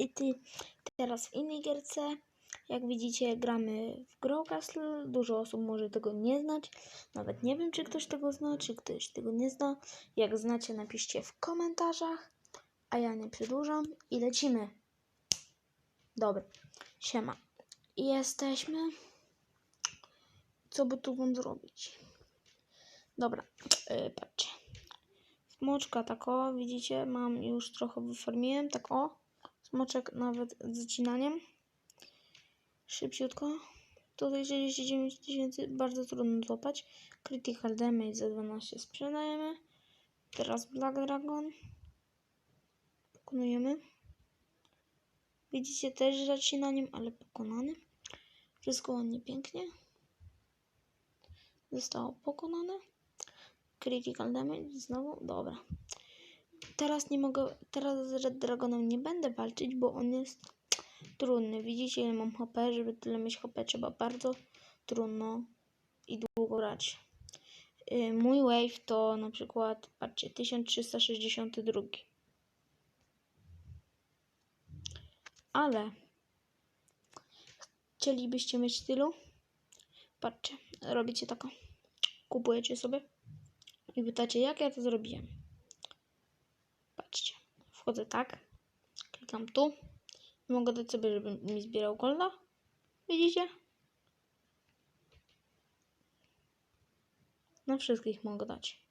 I ty, teraz w innej gierce, jak widzicie, gramy w Grow Castle. Dużo osób może tego nie znać. Nawet nie wiem, czy ktoś tego zna, czy ktoś tego nie zna. Jak znacie, napiszcie w komentarzach. A ja nie przedłużam i lecimy. Dobra, siema. Jesteśmy. Co by tu wam zrobić? Dobra, yy, patrzcie. Smoczka tak o, widzicie, mam już trochę wyfarmiłem, tak o. Smoczek nawet z zacinaniem. Szybciutko. Tutaj 69 tysięcy, bardzo trudno złapać. Critical damage za 12 sprzedajemy. Teraz Black Dragon. Pokonujemy. Widzicie też zacinaniem, ale pokonany. Wszystko ładnie, pięknie. Zostało pokonane. Critical damage znowu, dobra. Teraz nie mogę, teraz z Red Dragonem nie będę walczyć, bo on jest trudny. Widzicie ile mam HP, żeby tyle mieć HP trzeba bardzo trudno i długo grać. Yy, Mój wave to na przykład, patrzcie, 1362. Ale chcielibyście mieć tylu? Patrzcie, robicie tako. Kupujecie sobie i pytacie, jak ja to zrobiłem. Wchodzę tak, klikam tu i mogę dać sobie, żeby mi zbierał golda. Widzicie? Na wszystkich mogę dać.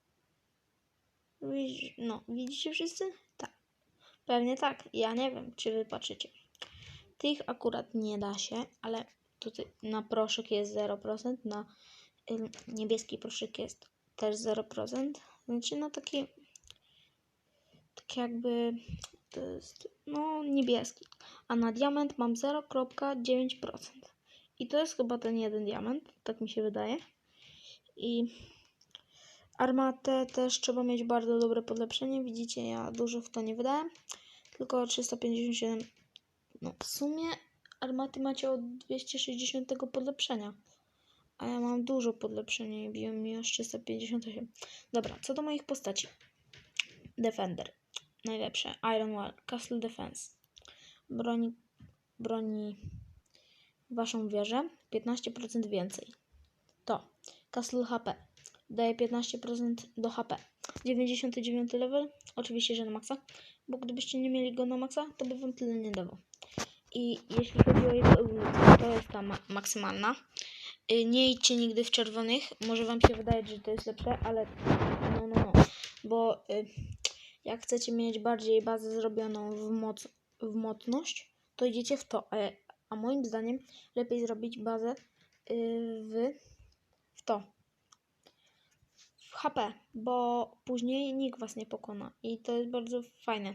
No, widzicie wszyscy? Tak. Pewnie tak. Ja nie wiem, czy wy patrzycie. Tych akurat nie da się, ale tutaj na proszek jest 0%, na ym, niebieski proszek jest też 0%. Znaczy na taki tak jakby to jest no niebieski. A na diament mam 0,9%. I to jest chyba ten jeden diament, tak mi się wydaje. I armatę też trzeba mieć bardzo dobre podlepszenie. Widzicie, ja dużo w to nie wydałem. Tylko 357. No w sumie armaty macie od 260 podlepszenia. A ja mam dużo podlepszenia i biją mi aż 358. Dobra, co do moich postaci. Defender. Najlepsze. Iron Wall. Castle Defense. Broni, broni waszą wieżę 15% więcej. To. Castle HP. Daje 15% do HP. 99 level. Oczywiście, że na maksa. Bo gdybyście nie mieli go na maksa, to by wam tyle nie dawał. I jeśli chodzi o jego ewolucję, to jest ta ma maksymalna. Y, Nie idźcie nigdy w czerwonych. Może wam się wydaje, że to jest lepsze, ale no, no, no. Bo y, jak chcecie mieć bardziej bazę zrobioną w, moc, w mocność, to idziecie w to. A, a moim zdaniem lepiej zrobić bazę y, w, w to. W HP, bo później nikt was nie pokona. I to jest bardzo fajne.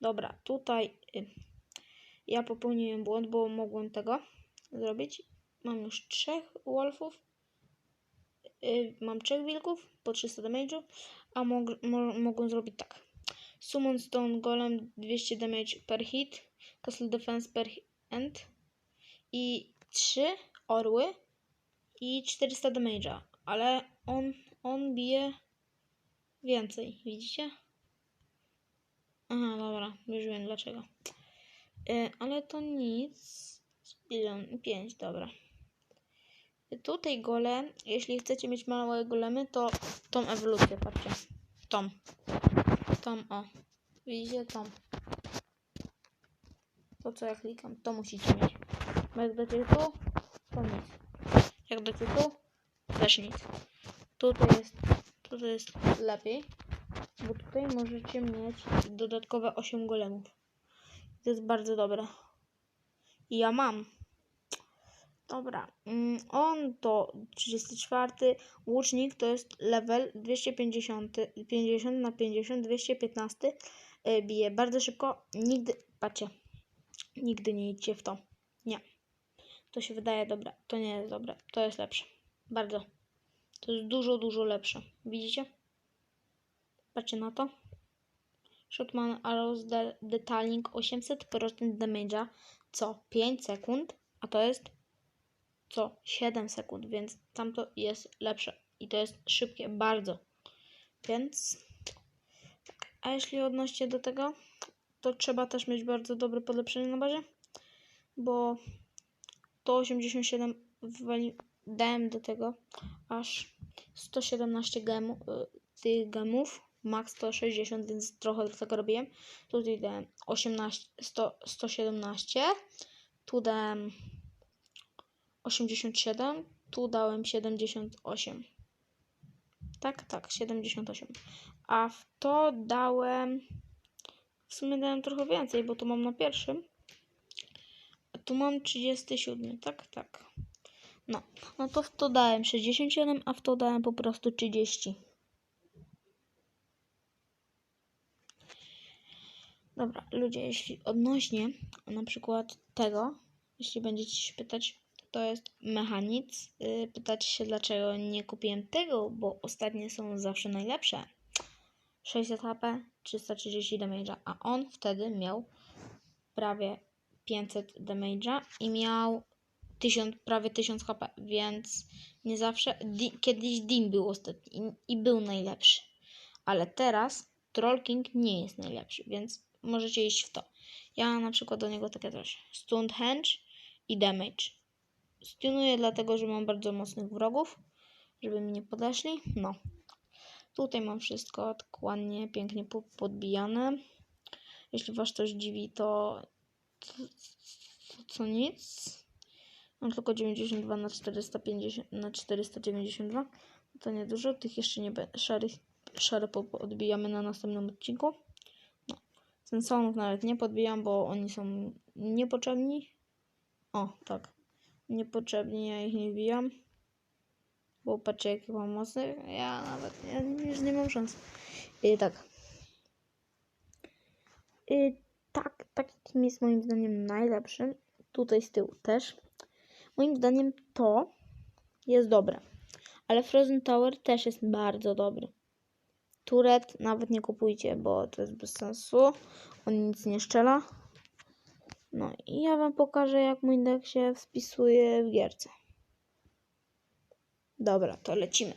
Dobra, tutaj y, ja popełniłem błąd, bo mogłem tego zrobić. Mam już trzech wolfów. Y, mam trzech wilków po 300 damage'u, a mog, mo, mogłem zrobić tak. Summon Stone Golem 200 damage per hit, Castle Defense per end i trzy orły i 400 damage'a, ale on, on bije więcej, widzicie? Aha, dobra, już wiem dlaczego. Y, ale to nic. Ile on? 5, dobra. Tutaj gole, jeśli chcecie mieć małe golemy, to tą ewolucję, patrzcie. Tą. Tą, o. Widzicie? Tą. To co ja klikam, to musicie mieć. Bo jak dacie tu, to nic. Jak dacie tu, też nic. Tutaj jest, tutaj jest lepiej, bo tutaj możecie mieć dodatkowe 8 golemów. To jest bardzo dobre. I ja mam. Dobra, mm, on to 34. Łucznik to jest level 250 50 na 50, 215. y, Bije bardzo szybko. Nigdy, patrzcie, nigdy nie idźcie w to. Nie. To się wydaje dobre. To nie jest dobre. To jest lepsze. Bardzo. To jest dużo, dużo lepsze. Widzicie? Patrzcie na to. Shotman Arrows de Detailing 800% damage'a co 5 sekund, a to jest co 7 sekund, więc tamto jest lepsze i to jest szybkie bardzo. Więc tak. A jeśli odnośnie do tego, to trzeba też mieć bardzo dobre podlepszenie na bazie, bo to 87 wywali, dałem do tego aż 117 gemu, y, tych gemów, max 160, więc trochę tego robiłem. Tutaj dałem 18, 100, 117, tu dałem 87, tu dałem 78. Tak, tak, 78. A w to dałem. W sumie dałem trochę więcej, bo to mam na pierwszym. A tu mam 37, tak, tak. No, no to w to dałem 67, a w to dałem po prostu 30. Dobra, ludzie, jeśli odnośnie na przykład tego, jeśli będziecie się pytać, to jest mechanic. Yy, pytacie się, dlaczego nie kupiłem tego, bo ostatnie są zawsze najlepsze. 600 HP, 330 damage'a, a on wtedy miał prawie 500 damage'a i miał 1000, prawie 1000 HP, więc nie zawsze. Di, kiedyś Dean był ostatni i, i był najlepszy, ale teraz Troll King nie jest najlepszy, więc możecie iść w to. Ja na przykład do niego takie coś: Stunhenge i Damage. Stunuję dlatego, że mam bardzo mocnych wrogów, żeby mi nie podeszli. No. Tutaj mam wszystko tak pięknie po- podbijane. Jeśli Was coś dziwi, to, co nic. Mam tylko 92 na 450 na 492. To niedużo. Tych jeszcze nie będę. Szarych, szare odbijamy na następnym odcinku. No. Sensonów nawet nie podbijam, bo oni są niepotrzebni. O, tak. Niepotrzebni, ja ich nie wbijam. Bo patrzcie, jak mam mocnych. Ja nawet ja już nie mam szans. I tak. I tak, taki team jest moim zdaniem najlepszy. Tutaj z tyłu też. Moim zdaniem to jest dobre. Ale Frozen Tower też jest bardzo dobry. Turet nawet nie kupujcie, bo to jest bez sensu. On nic nie szczela. No i ja wam pokażę, jak mój deck się wpisuje w gierce. Dobra, to lecimy.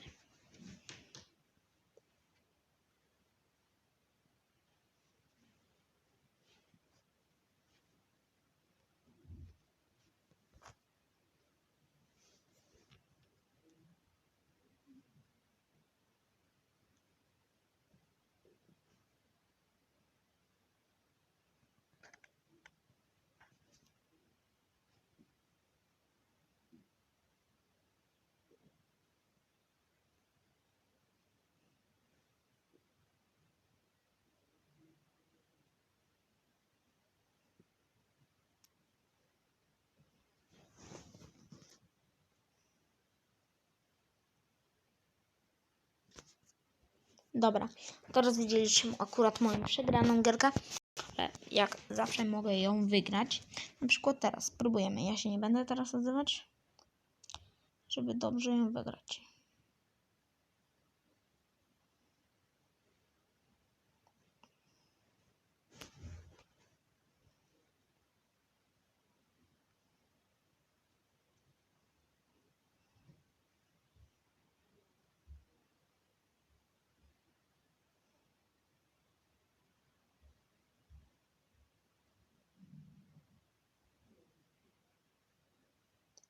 Dobra, teraz widzieliśmy akurat moją przegraną gierkę, ale jak zawsze mogę ją wygrać. Na przykład teraz spróbujemy. Ja się nie będę teraz odzywać, żeby dobrze ją wygrać.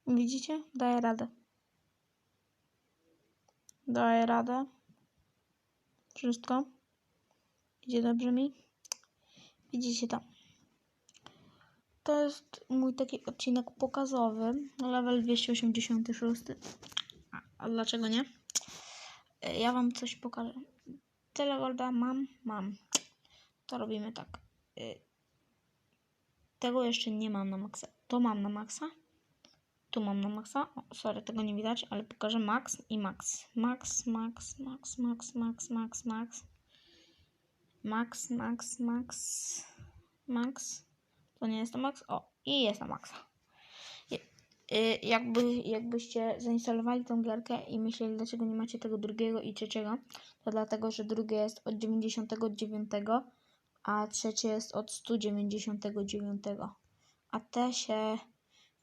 Widzicie? Daję radę. Daję radę. Wszystko. Idzie dobrze mi. Widzicie to. To jest mój taki odcinek pokazowy. Level 286. A, a dlaczego nie? E, Ja wam coś pokażę. Tyle golda mam? Mam. To robimy tak. E, Tego jeszcze nie mam na maksa. To mam na maksa. Tu mam na maksa. O, sorry, tego nie widać, ale pokażę max i max. Max, max, max, max, max, max, max. Max, max, max, max. To nie jest to max. O, i jest na. Je- y, Jakby, jakbyście zainstalowali tą gierkę i myśleli, dlaczego nie macie tego drugiego i trzeciego, to dlatego, że drugie jest od 99, a trzecie jest od 199. A te się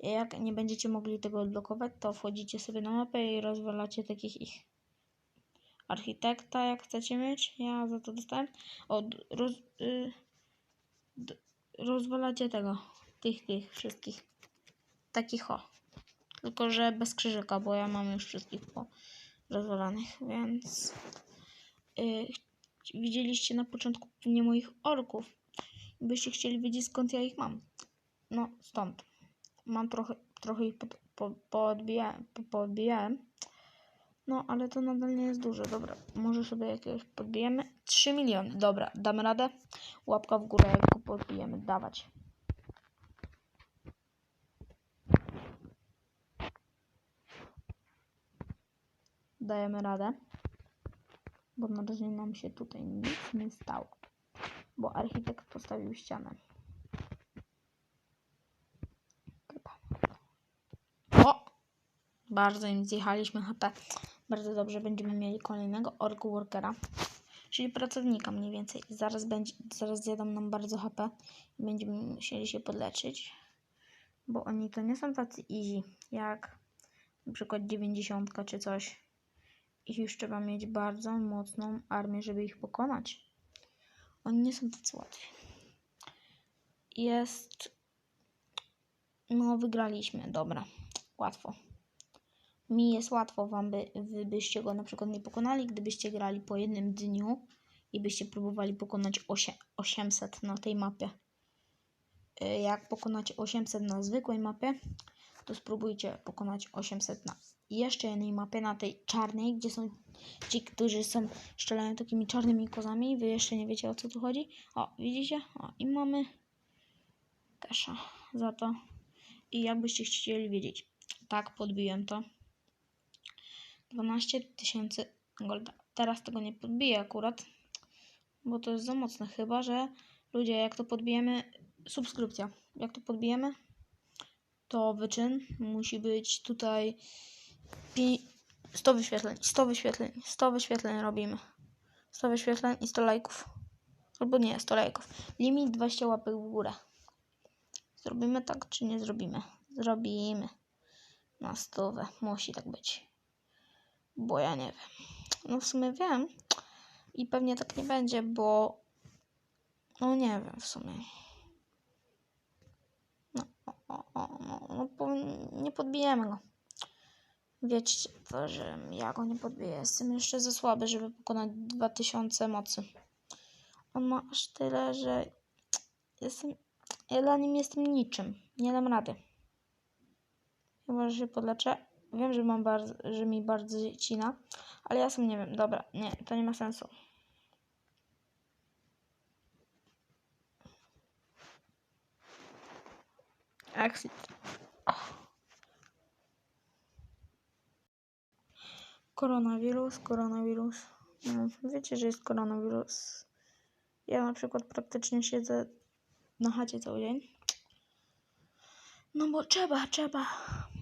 jak nie będziecie mogli tego odblokować, to wchodzicie sobie na mapę i rozwalacie takich ich. Architekta, jak chcecie mieć. Ja za to dostałem. Od roz, y, d- rozwalacie tego, tych, tych wszystkich. Takich o. Tylko, że bez krzyżyka, bo ja mam już wszystkich po rozwalanych, więc yy, widzieliście na początku nie moich orków. Byście chcieli wiedzieć skąd ja ich mam. No, stąd. Mam trochę, trochę ich pod, po, poodbijałem, po, poodbijałem. No, ale to nadal nie jest dużo. Dobra, może sobie jakiegoś podbijemy. 3 miliony. Dobra, damy radę. Łapka w górę, jak go podbijemy. Dawać. Dajemy radę. Bo na razie nam się tutaj nic nie stało. Bo architekt postawił ścianę. Chyba. O! Bardzo im zjechaliśmy HP. Bardzo dobrze, będziemy mieli kolejnego org workera. Czyli pracownika mniej więcej. Zaraz będzie, zaraz zjadą nam bardzo HP i będziemy musieli się podleczyć. Bo oni to nie są tacy easy, jak na przykład 90 czy coś. Ich już trzeba mieć bardzo mocną armię, żeby ich pokonać. Oni nie są tacy łatwi. Jest. No, wygraliśmy. Dobra. Łatwo. Mi jest łatwo, wam by, wy byście go na przykład nie pokonali, gdybyście grali po jednym dniu i byście próbowali pokonać osie- 800 na tej mapie. Y, Jak pokonacie 800 na zwykłej mapie, to spróbujcie pokonać 800 na jeszcze jednej mapie, na tej czarnej, gdzie są ci, którzy są, strzelają takimi czarnymi kozami. Wy jeszcze nie wiecie o co tu chodzi. O, widzicie? O, i mamy kasza za to. I jakbyście chcieli wiedzieć, tak, podbiłem to. 12 tysięcy golda. Teraz tego nie podbiję akurat, bo to jest za mocne. Chyba, że ludzie, jak to podbijemy, subskrypcja. Jak to podbijemy, to wyczyn musi być tutaj pi- 100 wyświetleń, 100 wyświetleń, 100 wyświetleń robimy. 100 wyświetleń i 100 lajków. Albo nie, 100 lajków. Limit 20 łapek w górę. Zrobimy tak, czy nie zrobimy? Zrobimy. Na stówę. Musi tak być. Bo ja nie wiem. No w sumie wiem. I pewnie tak nie będzie, bo... No nie wiem w sumie. No, o, o, o, no, no nie podbijemy go. Wiecie to, że ja go nie podbiję. Jestem jeszcze za słaby, żeby pokonać 2000 mocy. On ma aż tyle, że jestem... Ja dla nim jestem niczym. Nie dam rady. Chyba, że się podleczę. Wiem, że mam bardzo, że mi bardzo cina, ale ja sam nie wiem. Dobra, nie, to nie ma sensu. Exit. Koronawirus, koronawirus. No, wiecie, że jest koronawirus. Ja na przykład praktycznie siedzę na chacie cały dzień. No bo trzeba, trzeba.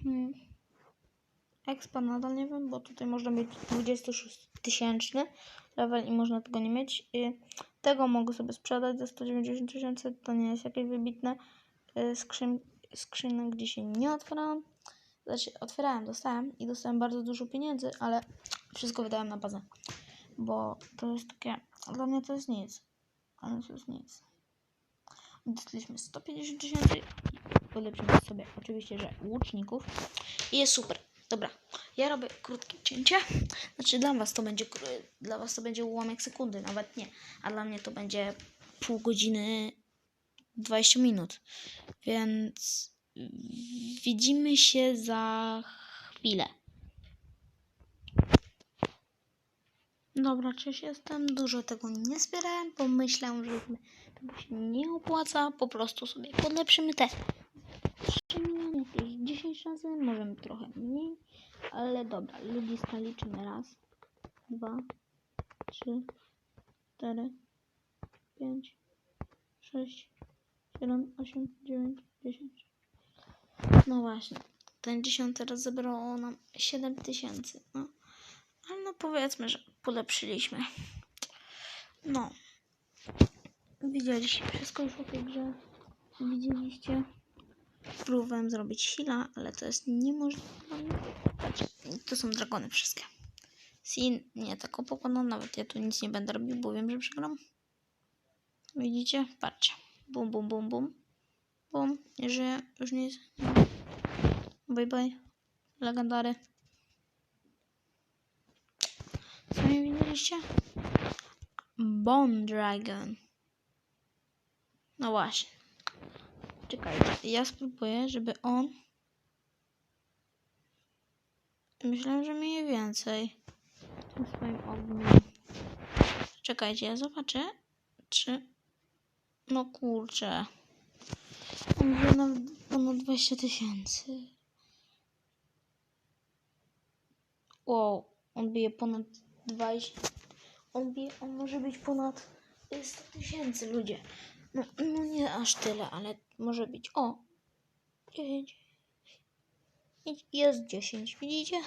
Hmm. Expa nadal nie wiem, bo tutaj można mieć 26 tysięczny level i można tego nie mieć. I tego mogę sobie sprzedać za 190 tysięcy, to nie jest jakieś wybitne. Y, Skrzyn, skrzynek dzisiaj nie otwierałam. Znaczy, otwierałem, dostałem i dostałem bardzo dużo pieniędzy, ale wszystko wydałem na bazę. Bo to jest takie, dla mnie to jest nic. Ale to jest nic. Dostaliśmy 150 tysięcy i sobie oczywiście, że łuczników. I jest super. Dobra, ja robię krótkie cięcie. Znaczy dla was to będzie dla was to będzie ułamek sekundy, nawet nie. A dla mnie to będzie pół godziny 20 minut. Więc widzimy się za chwilę. Dobra, cześć, jestem. Dużo tego nie zbierałem, bo myślałem, że tego się nie opłaca. Po prostu sobie podlepszymy te 3 miliony, jakieś 10 razy, możemy trochę mniej. Ale dobra, ludziska liczymy raz, dwa, trzy, cztery, pięć, sześć, siedem, osiem, dziewięć, dziesięć. No właśnie, ten dziesiąty raz zebrało nam 7 tysięcy. No. Ale no powiedzmy, że polepszyliśmy. No. Widzieliście wszystko już o tej grze. Widzieliście. Próbowałem zrobić sila, ale to jest niemożliwe. to są dragony wszystkie. Sin nie tako pokonał, nawet ja tu nic nie będę robił, bo wiem, że przegram. Widzicie? Patrzcie. Bum, bum, bum, bum. Bum. Nie żyje. Już nic. Bye, bye. Legendary. Co nie widzieliście? Bone Dragon. No właśnie. Czekajcie. Ja spróbuję, żeby on... Myślałem, że mniej więcej. W tym swoim ogniu. Czekajcie, ja zobaczę, czy... No kurczę. On bije na ponad 20 tysięcy. Wow, on bije ponad 20... On bije, on może być ponad 100 tysięcy ludzie. No, no nie aż tyle, ale może być. O! 9. Jest 10, widzicie?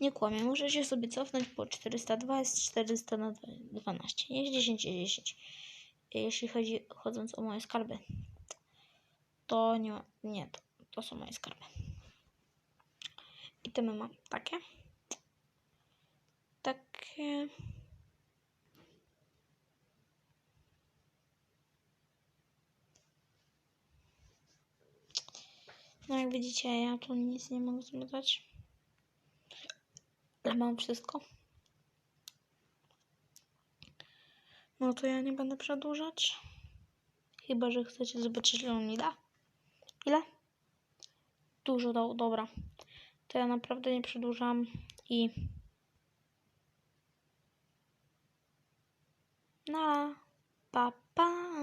Nie kłamię, muszę się sobie cofnąć, bo 402 jest 400 na 12. Jest 10, jest 10. Jeśli chodzi, chodząc o moje skarby, to nie nie, to, to są moje skarby. I te my mam takie. Takie. No jak widzicie, ja tu nic nie mogę dać. Ale mam wszystko. No to ja nie będę przedłużać. Chyba, że chcecie zobaczyć, ile on mi da. Ile? Dużo dał, dobra. To ja naprawdę nie przedłużam i... No, pa, pa.